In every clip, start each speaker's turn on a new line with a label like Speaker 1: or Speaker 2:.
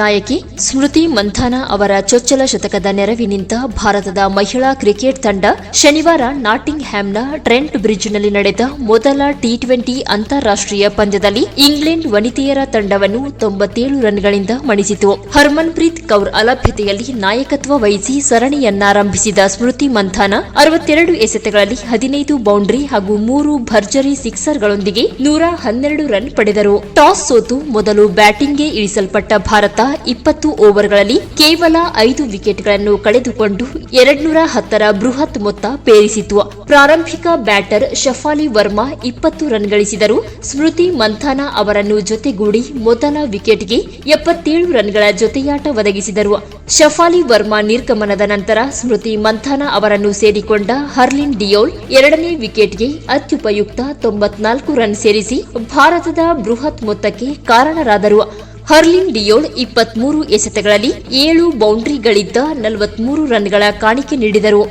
Speaker 1: ನಾಯಕಿ ಸ್ಮೃತಿ ಮಂಥಾನ ಅವರ ಚೊಚ್ಚಲ ಶತಕದ ನೆರವಿನಿಂದ ಭಾರತದ ಮಹಿಳಾ ಕ್ರಿಕೆಟ್ ತಂಡ ಶನಿವಾರ ನಾಟಿಂಗ್ ಹ್ಯಾಮ್ನ ಟ್ರೆಂಟ್ ಬ್ರಿಡ್ಜ್ನಲ್ಲಿ ನಡೆದ ಮೊದಲ ಟಿ ಟ್ವೆಂಟಿ ಅಂತಾರಾಷ್ಟ್ರೀಯ ಪಂದ್ಯದಲ್ಲಿ ಇಂಗ್ಲೆಂಡ್ ವನಿತೆಯರ ತಂಡವನ್ನು ತೊಂಬತ್ತೇಳು ರನ್ಗಳಿಂದ ಮಣಿಸಿತು. ಹರ್ಮನ್ಪ್ರೀತ್ ಕೌರ್ ಅಲಭ್ಯತೆಯಲ್ಲಿ ನಾಯಕತ್ವ ವಹಿಸಿ ಸರಣಿಯನ್ನಾರಂಭಿಸಿದ ಸ್ಮೃತಿ ಮಂಥಾನ ಅರವತ್ತೆರಡು ಎಸೆತಗಳಲ್ಲಿ ಹದಿನೈದು ಬೌಂಡ್ರಿ ಹಾಗೂ ಮೂರು ಭರ್ಜರಿ ಸಿಕ್ಸರ್ಗಳೊಂದಿಗೆ ನೂರ ಹನ್ನೆರಡು ರನ್ ಪಡೆದರು. ಟಾಸ್ ಸೋತು ಮೊದಲು ಬ್ಯಾಟಿಂಗ್ಗೆ ಇಳಿಸಲ್ಪಟ್ಟ ಭಾರತ ಇಪ್ಪತ್ತು ಓವರ್ಗಳಲ್ಲಿ ಕೇವಲ ಐದು ವಿಕೆಟ್ಗಳನ್ನು ಕಳೆದುಕೊಂಡು ಎರಡ್ನೂರ ಹತ್ತರ ಬೃಹತ್ ಮೊತ್ತ ಪೇರಿಸಿತು ಪ್ರಾರಂಭಿಕ ಬ್ಯಾಟರ್ ಶಫಾಲಿ ವರ್ಮಾ ಇಪ್ಪತ್ತು ರನ್ ಗಳಿಸಿದರು. ಸ್ಮೃತಿ ಮಂಥಾನ ಅವರನ್ನು ಜೊತೆಗೂಡಿ ಮೊದಲ ವಿಕೆಟ್ಗೆ ಎಪ್ಪತ್ತೇಳು ರನ್ಗಳ ಜೊತೆಯಾಟ ಒದಗಿಸಿದರು. ಶಫಾಲಿ ವರ್ಮಾ ನಿರ್ಗಮನದ ನಂತರ ಸ್ಮೃತಿ ಮಂಥಾನ ಅವರನ್ನು ಸೇರಿಕೊಂಡ ಹರ್ಲಿನ್ ಡಿಯೋಲ್ ಎರಡನೇ ವಿಕೆಟ್ಗೆ ಅತ್ಯುಪಯುಕ್ತ ತೊಂಬತ್ನಾಲ್ಕು ರನ್ ಸೇರಿಸಿ ಭಾರತದ ಬೃಹತ್ ಮೊತ್ತಕ್ಕೆ ಕಾರಣರಾದರು. ಹರ್ಲಿನ್ ಡಿಯೋಳ್ ಇಪ್ಪತ್ಮೂರು ಎಸೆತಗಳಲ್ಲಿ ಏಳು ಬೌಂಡ್ರಿಗಳಿದ್ದ ನಲವತ್ಮೂರು ರನ್ಗಳ ಕಾಣಿಕೆ ನೀಡಿದರು.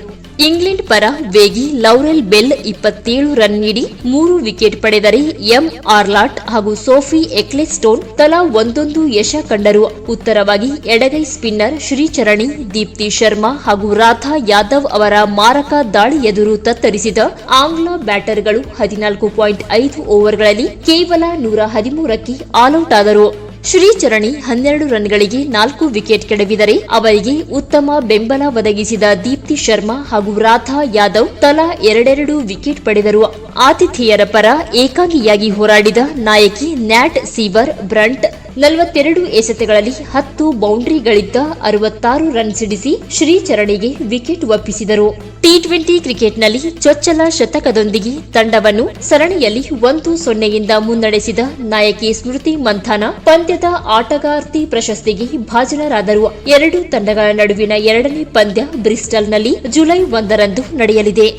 Speaker 1: ಇಂಗ್ಲೆಂಡ್ ಪರ ವೇಗಿ ಲೌರೆಲ್ ಬೆಲ್ ಇಪ್ಪತ್ತೇಳು ರನ್ ನೀಡಿ ಮೂರು ವಿಕೆಟ್ ಪಡೆದರೆ ಎಂ ಆರ್ಲಾಟ್ ಹಾಗೂ ಸೋಫಿ ಎಕ್ಲೆಸ್ಟೋನ್ ತಲಾ ಒಂದೊಂದು ಯಶ ಕಂಡರು. ಉತ್ತರವಾಗಿ ಎಡಗೈ ಸ್ಪಿನ್ನರ್ ಶ್ರೀಚರಣಿ, ದೀಪ್ತಿ ಶರ್ಮಾ ಹಾಗೂ ರಾಧಾ ಯಾದವ್ ಅವರ ಮಾರಕ ದಾಳಿ ಎದುರು ತತ್ತರಿಸಿದ ಆಂಗ್ಲ ಬ್ಯಾಟರ್ಗಳು ಹದಿನಾಲ್ಕು ಪಾಯಿಂಟ್ ಐದು ಓವರ್ಗಳಲ್ಲಿ ಕೇವಲ ನೂರ ಹದಿಮೂರಕ್ಕೆ ಆಲ್ಔಟ್ ಆದರು. ಶ್ರೀಚರಣಿ ಹನ್ನೆರಡು ರನ್ಗಳಿಗೆ ನಾಲ್ಕು ವಿಕೆಟ್ ಕೆಡವಿದರೆ ಅವರಿಗೆ ಉತ್ತಮ ಬೆಂಬಲ ಒದಗಿಸಿದ ದೀಪ್ತಿ ಶರ್ಮಾ ಹಾಗೂ ರಾಧಾ ಯಾದವ್ ತಲಾ ಎರಡೆರಡು ವಿಕೆಟ್ ಪಡೆದರು. ಆತಿಥೇಯರ ಪರ ಏಕಾಂಗಿಯಾಗಿ ಹೋರಾಡಿದ ನಾಯಕಿ ನ್ಯಾಟ್ ಸೀವರ್ ಬ್ರಂಟ್ ನಲವತ್ತೆರಡು ಎಸೆತಗಳಲ್ಲಿ ಹತ್ತು ಬೌಂಡ್ರಿಗಳಿದ್ದ ಅರವತ್ತಾರು ರನ್ ಸಿಡಿಸಿ ಶ್ರೀಚರಣಿಗೆ ವಿಕೆಟ್ ಒಪ್ಪಿಸಿದರು. ಟಿ ಟ್ವೆಂಟಿ ಕ್ರಿಕೆಟ್ನಲ್ಲಿ ಚೊಚ್ಚಲ ಶತಕದೊಂದಿಗೆ ತಂಡವನ್ನು ಸರಣಿಯಲ್ಲಿ ಒಂದು ಸೊನ್ನೆಯಿಂದ ಮುನ್ನಡೆಸಿದ ನಾಯಕಿ ಸ್ಮೃತಿ ಮಂಥಾನ ಪಂದ್ಯದ ಆಟಗಾರ್ತಿ ಪ್ರಶಸ್ತಿಗೆ ಭಾಜನರಾದರು. ಎರಡು ತಂಡಗಳ ನಡುವಿನ ಎರಡನೇ ಪಂದ್ಯ ಬ್ರಿಸ್ಟಲ್ನಲ್ಲಿ ಜುಲೈ ಒಂದರಂದು ನಡೆಯಲಿದೆ.